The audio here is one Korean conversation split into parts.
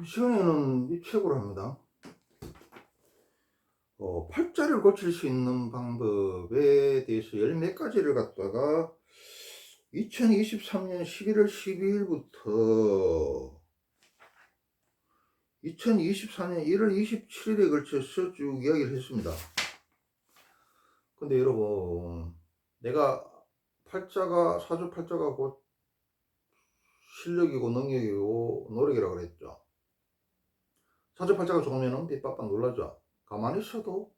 이 시간에는 이 책으로 합니다. 어, 팔자를 고칠 수 있는 방법에 대해서 열 몇 가지를 갖다가 2023년 11월 12일부터 2024년 1월 27일에 걸쳐서 쭉 이야기를 했습니다. 근데 여러분, 내가 팔자가, 사주 팔자가 곧 실력이고 능력이고 노력이라고 그랬죠. 사주 팔자가 좋으면 삐빠빠 놀라죠. 가만히 있어도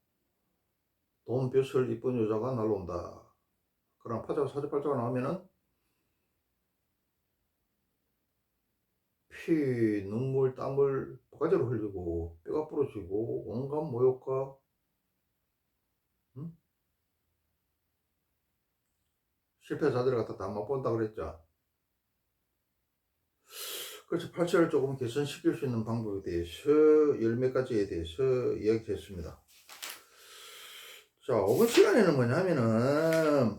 돈, 벼슬, 이쁜 여자가 날라온다. 그럼 팔자가 사주 팔자가 나오면은 피, 눈물, 땀을 바가지로 흘리고 뼈가 부러지고 온갖 모욕과 응? 실패자들을 갖다 다 맛본다 그랬죠. 그래서 팔자를 조금 개선시킬 수 있는 방법에 대해서 열몇 가지에 대해서 이야기했습니다. 자, 이번 시간에는 뭐냐면은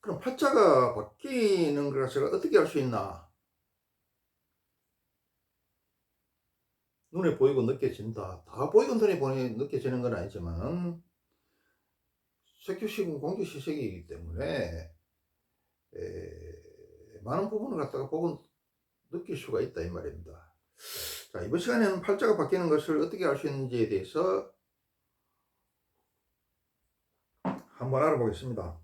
그럼 팔자가 바뀌는 걸 제가 어떻게 할 수 있나? 눈에 보이고 느껴진다. 다 보이고 눈에 보니 느껴지는 건 아니지만 색주식은 공기시색이기 때문에 에, 많은 부분을 갖다가 보고 느낄 수가 있다 이 말입니다. 자 이번 시간에는 팔자가 바뀌는 것을 어떻게 알 수 있는지에 대해서 한번 알아보겠습니다.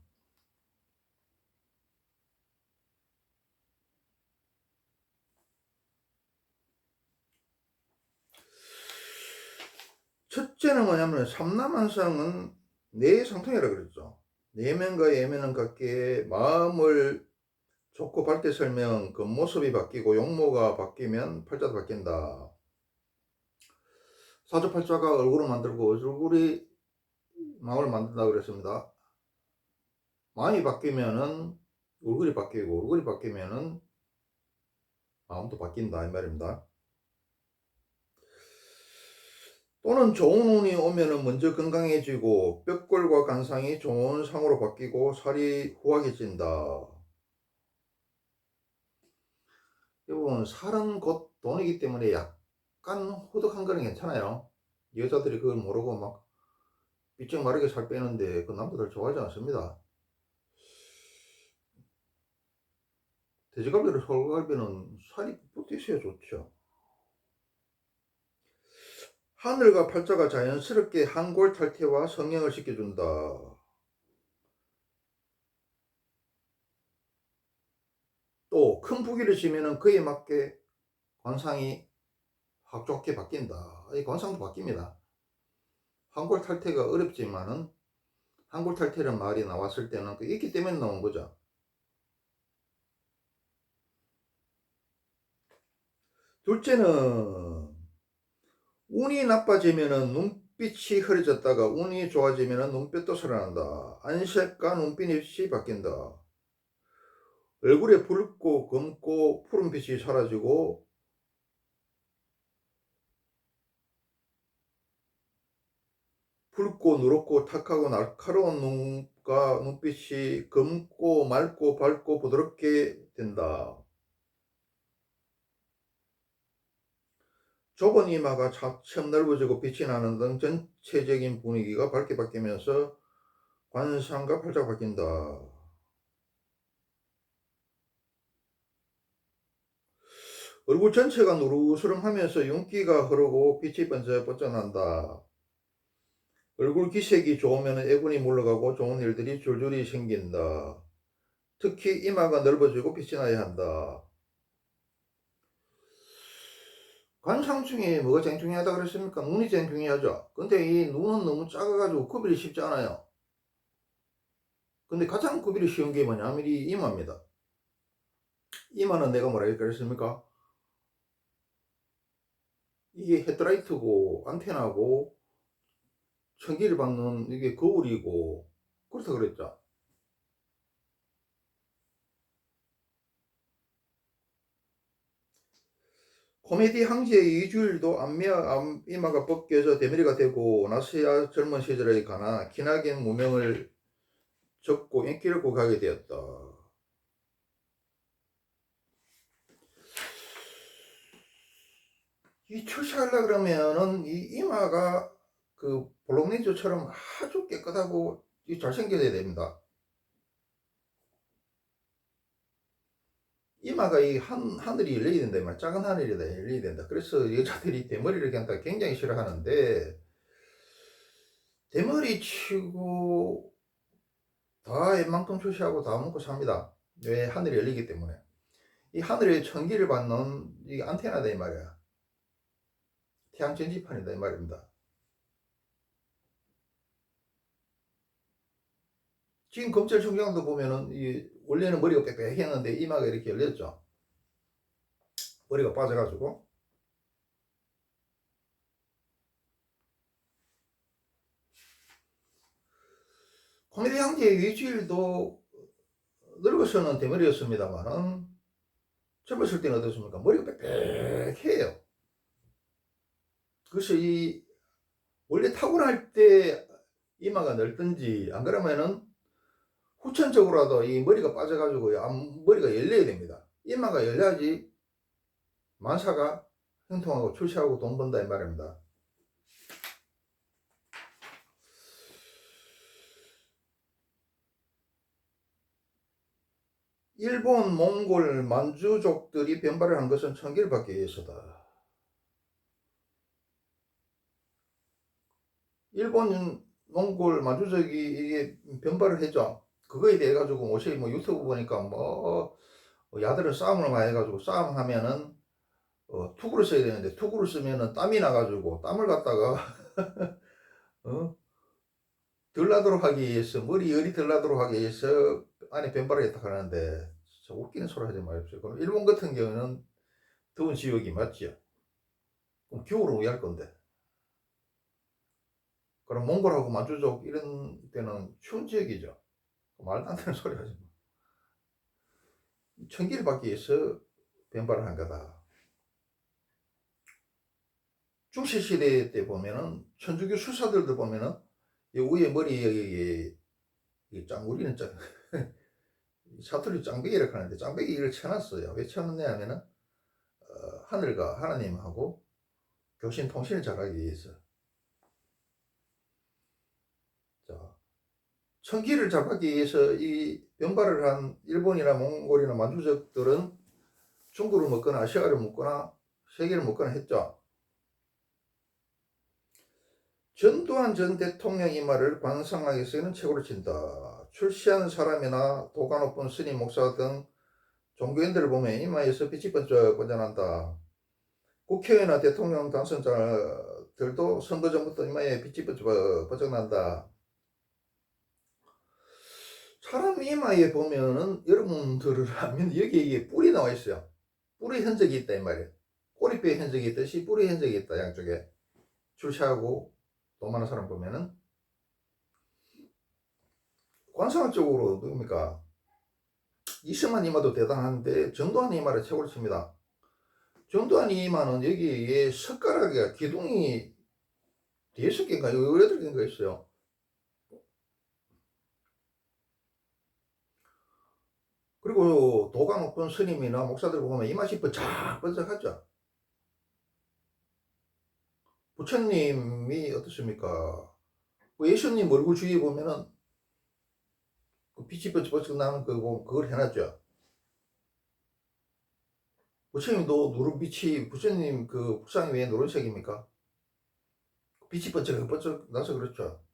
첫째는 뭐냐면 삼남한상은 내 상통이라 그랬죠. 내면과 예면은 같게 마음을 좋고 밝게 설명 그 모습이 바뀌고 용모가 바뀌면 팔자도 바뀐다. 사주팔자가 얼굴을 만들고 얼굴이 마음을 만든다 그랬습니다. 마음이 바뀌면은 얼굴이 바뀌고 얼굴이 바뀌면은 마음도 바뀐다 이 말입니다. 또는 좋은 운이 오면은 먼저 건강해지고 뼈골과 간상이 좋은 상으로 바뀌고 살이 후하게진다. 여러분 살은 곧 돈이기 때문에 약간 호덕한 거는 괜찮아요. 여자들이 그걸 모르고 막 삐쩍 마르게 살 빼는데 그 남자들 좋아하지 않습니다. 돼지갈비를 소갈비는 살이 붙어 있어야 좋죠. 하늘과 팔자가 자연스럽게 한골 탈퇴와 성형을 시켜준다. 또 큰 부기를 지면은 그에 맞게 관상이 확 좋게 바뀐다. 이 관상도 바뀝니다. 한골 탈퇴가 어렵지만은 한골 탈퇴라는 말이 나왔을 때는 그 있기 때문에 나온 거죠. 둘째는 운이 나빠지면은 눈빛이 흐려졌다가 운이 좋아지면은 눈빛도 살아난다. 안색과 눈빛이 바뀐다. 얼굴에 붉고 검고 푸른빛이 사라지고 붉고 누렇고 탁하고 날카로운 눈과 눈빛이 검고 맑고 밝고 부드럽게 된다. 좁은 이마가 차츰 넓어지고 빛이 나는 등 전체적인 분위기가 밝게 바뀌면서 관상과 팔자가 바뀐다. 얼굴 전체가 누르스름하면서 윤기가 흐르고 빛이 번쩍 번쩍 난다. 얼굴 기색이 좋으면 애군이 물러가고 좋은 일들이 줄줄이 생긴다. 특히 이마가 넓어지고 빛이 나야 한다. 관상 중에 뭐가 제일 중요하다 그랬습니까? 눈이 제일 중요하죠. 근데 이 눈은 너무 작아가지고 구별이 쉽지 않아요. 근데 가장 구별이 쉬운 게 뭐냐면 이 이마입니다. 이마는 내가 뭐라 그랬습니까? 이게 헤드라이트고 안테나고 전기를 받는 이게 거울이고 그렇다 그랬죠. 코미디 항지의 이주일도 안미와 이마가 벗겨져 대머리가 되고 나서야 젊은 시절에 가나 기나긴 무명을 접고 인기를 고가게 되었다. 이 출시하려 그러면은 이 이마가 그 볼록네즈처럼 아주 깨끗하고 이 잘생겨야 됩니다. 이마가 이 한, 하늘이 열려야 된다, 말 작은 하늘이다, 열려야 된다. 그래서 여자들이 대머리를 한다 굉장히 싫어하는데, 대머리 치고 다 웬만큼 출시하고 다 먹고 삽니다. 왜? 하늘이 열리기 때문에. 이 하늘의 전기를 받는 이 안테나다, 이 말이야. 태양 전지판이다, 이 말입니다. 지금 검찰총장도 보면은 이 원래는 머리가 빽빽했는데 이마가 이렇게 열렸죠. 머리가 빠져가지고 코미디 형제의 위주일도 늙어서는 대머리였습니다만은 젊었을 때는 어떻습니까? 머리가 빽빽해요. 그래서 이 원래 타고날 때 이마가 넓든지 안 그러면은 후천적으로라도 이 머리가 빠져가지고 앞- 머리가 열려야 됩니다. 이마가 열려야지 만사가 형통하고 출시하고 돈 번다 이 말입니다. 일본, 몽골, 만주족들이 변발을 한 것은 천기를 받기 위해서다. 일본, 몽골, 만주족이 이게 변발을 했죠. 그거에 대해 가지고 옷이 뭐 유튜브 보니까 뭐 야들은 싸움을 많이 해가지고 싸움하면은 어, 투구를 써야 되는데 투구를 쓰면은 땀이 나가지고 땀을 갖다가 어? 덜 나도록 하기 위해서 머리 열이 덜 나도록 하기 위해서 안에 변발을 했다 하는데 진짜 웃기는 소리 하지 마십시오. 그럼 일본 같은 경우는 더운 지역이 맞지요. 그럼 겨울은 왜 할 건데? 그럼 몽골하고 만주족 이런 때는 추운 지역이죠. 말도 안 되는 소리 하지 마. 천기를 받기 위해서 변발을 한 거다. 중세 시대 때 보면은 천주교 수사들도 보면은 이 위에 머리 여기 이 짱구리는 짱 사투리 짱배기라고 하는데 짱배기를 쳐놨어요. 왜 쳐놨냐 하면은 어, 하늘과 하나님하고 교신 통신을 잘하기 위해서. 자, 천기를 잡기 위해서 이 변발을 한 일본이나 몽골이나 만주족들은 중국을 먹거나 아시아를 먹거나 세계를 먹거나 했죠. 전두환 전 대통령 이 말을 반성하기 위해서는 최고로 친다. 출시한 사람이나 도가 높은 스님 목사 등 종교인들을 보면 이마에서 빛이 번쩍 번져난다. 국회의원이나 대통령 당선자들도 선거 전부터 이마에 빛이 번쩍 번쩍난다. 사람 이마에 보면은 여러분들을 하면 여기에 이게 뿔이 나와 있어요. 뿔의 흔적이 있다 이 말이에요. 꼬리뼈의 흔적이 있듯이 뿔의 흔적이 있다 양쪽에 출시하고 돈 많은 사람 보면은 관상학적으로 누굽니까? 이승만 이마도 대단한데 전두환 이마를 최고로 칩니다. 전두환 이마는 여기에 석가락에 기둥이 대여섯 개인가 여덟 개인가 있어요. 그리고 도가 높은 스님이나 목사들 보면 이마시 번쩍 번쩍하죠. 부처님이 어떻습니까? 그 예수님 얼굴 주위에 보면은 그 빛이 번쩍번쩍 나는 그거 그걸 해놨죠. 부처님도 누른 빛이 부처님 그 북상이 왜 노란색입니까? 빛이 번쩍 번쩍 나서 그렇죠.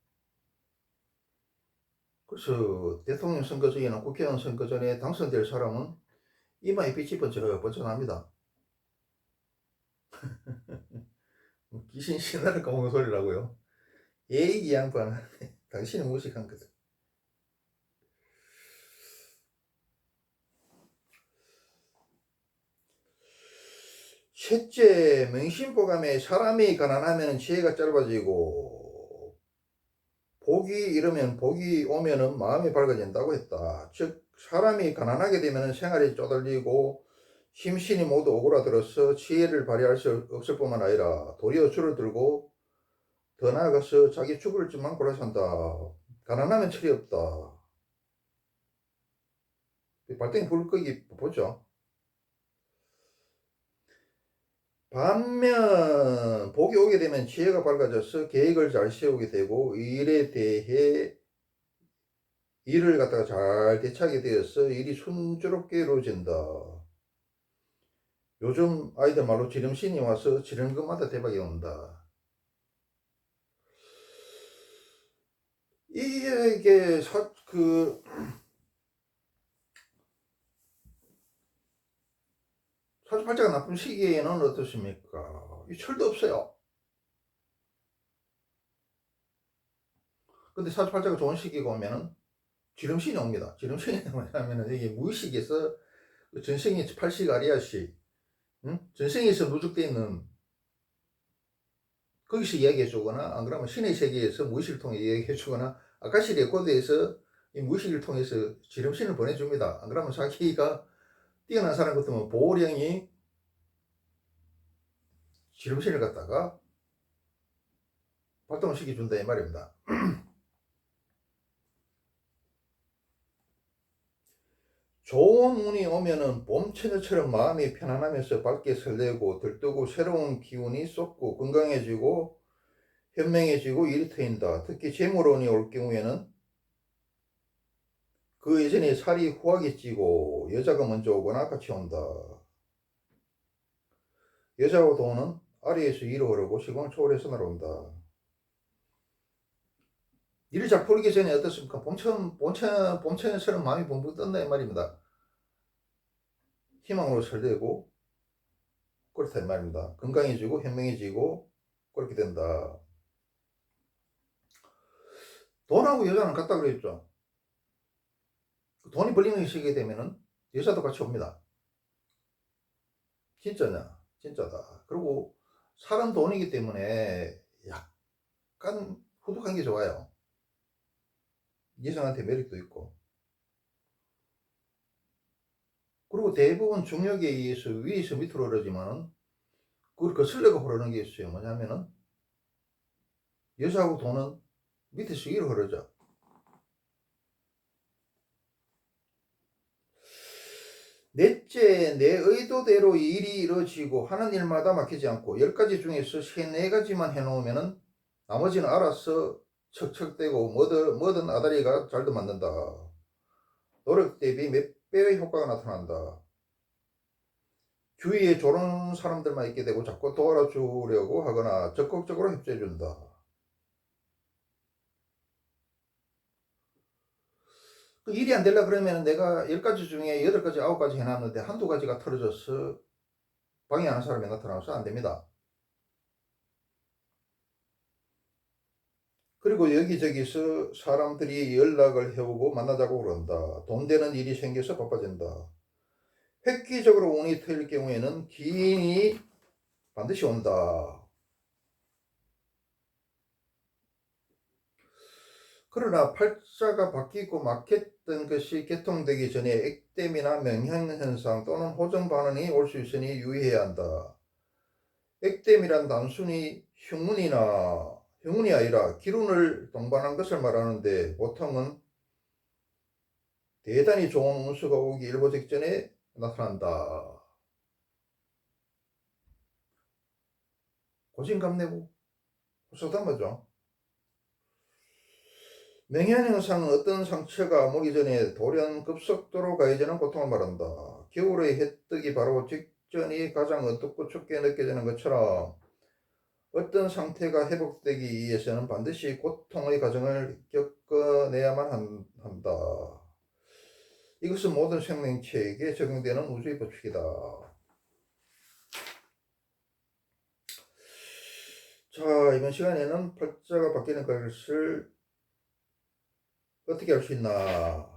그래서 대통령 선거 전이나 국회의원 선거 전에 당선될 사람은 이마에 빛이 번쩍 번쩍 납니다. 귀신 신나를 까먹은 소리라고요. 예의 이 양반 당신은 무식한 거다. 셋째, 명심보감에 사람이 가난하면 지혜가 짧아지고 복이 이르면 복이 오면은 마음이 밝아진다고 했다. 즉 사람이 가난하게 되면 생활이 쪼달리고 심신이 모두 오그라들어서 지혜를 발휘할 수 없을 뿐만 아니라 도리어 줄을 들고 더 나아가서 자기 죽을 짓만 골라 산다. 가난하면 철이 없다. 발등에 불 끄기 보죠. 반면 복이 오게 되면 지혜가 밝아져서 계획을 잘 세우게 되고 일에 대해 일을 갖다가 잘 대처하게 되어서 일이 순조롭게 이루어진다. 요즘 아이들 말로 지름신이 와서 지르는 것마다 대박이 온다. 이게 사, 그 사주팔자가 나쁜 시기에는 어떻습니까? 이 철도 없어요. 근데 사주팔자가 좋은 시기가 오면은 지름신이 옵니다. 지름신이 뭐냐면은 이게 무의식에서 그 전생이 팔식 아리아식, 응? 전생에서 누적되어 있는 거기서 이야기해 주거나 안 그러면 신의 세계에서 무의식을 통해 이야기해 주거나 아카시 레코드에서 이 무의식을 통해서 지름신을 보내줍니다. 안 그러면 자기가 뛰어난 사람 같으면 보호령이 지름신을 갖다가 발동을 시켜준다 이 말입니다. 좋은 운이 오면은 봄처녀처럼 마음이 편안하면서 밝게 설레고 들뜨고 새로운 기운이 쏟고 건강해지고 현명해지고 일이 트인다. 특히 재물운이 올 경우에는 그 예전에 살이 후하게 찌고 여자가 먼저 오거나 같이 온다. 여자와 돈은 아래에서 위로 흐르고 시공을 초월해서 날아온다. 일을 잘 풀기 전에 어떻습니까? 봄천, 봄천, 봄천처럼 마음이 붕붕 뜬다 이 말입니다. 희망으로 설레고 그렇다 이 말입니다. 건강해지고 현명해지고 그렇게 된다. 돈하고 여자는 같다 그랬죠. 돈이 벌리는 시기에 되면은 여자도 같이 옵니다. 진짜냐? 진짜다. 그리고 사람 돈이기 때문에 약간 후둑한 게 좋아요. 여성한테 매력도 있고. 그리고 대부분 중력에 의해서 위에서 밑으로 흐르지만은 그걸 거슬려가 흐르는 게 있어요. 뭐냐면은 여자하고 돈은 밑에서 위로 흐르죠. 넷째, 내 의도대로 일이 이루어지고 하는 일마다 막히지 않고 열 가지 중에서 세네 가지만 해놓으면은 나머지는 알아서 척척대고 뭐든, 뭐든 아다리가 잘도 맞는다. 노력 대비 몇 배의 효과가 나타난다. 주위에 좋은 사람들만 있게 되고 자꾸 도와주려고 하거나 적극적으로 협조해준다. 그 일이 안 되려 그러면 내가 10가지 중에 8가지, 9가지 해놨는데 한두 가지가 틀어져서 방해하는 사람이 나타나서 안 됩니다. 그리고 여기저기서 사람들이 연락을 해오고 만나자고 그런다. 돈 되는 일이 생겨서 바빠진다. 획기적으로 운이 트일 경우에는 기인이 반드시 온다. 그러나 팔자가 바뀌고 막혔던 것이 개통되기 전에 액땜이나 명향현상 또는 호정 반응이 올 수 있으니 유의해야 한다. 액땜이란 단순히 흉문이나 흉문이 아니라 기운을 동반한 것을 말하는데 보통은 대단히 좋은 운수가 오기 일보 직전에 나타난다. 고진감내고 호소담하죠. 명현현상은 어떤 상처가 오기 전에 돌연 급속도로 가해지는 고통을 말한다. 겨울의 해뜨기 바로 직전이 가장 어둡고 춥게 느껴지는 것처럼 어떤 상태가 회복되기 위해서는 반드시 고통의 과정을 겪어내야만 한다. 이것은 모든 생명체에게 적용되는 우주의 법칙이다. 자, 이번 시간에는 팔자가 바뀌는 것을 어떻게 할 수 있나?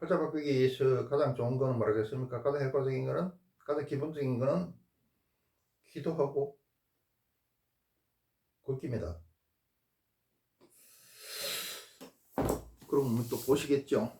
팔자 바꾸기 위해서 가장 좋은 거는 뭐라겠습니까? 가장 효과적인 거는, 가장 기본적인 거는 기도하고 걷기입니다. 그럼 또 보시겠죠?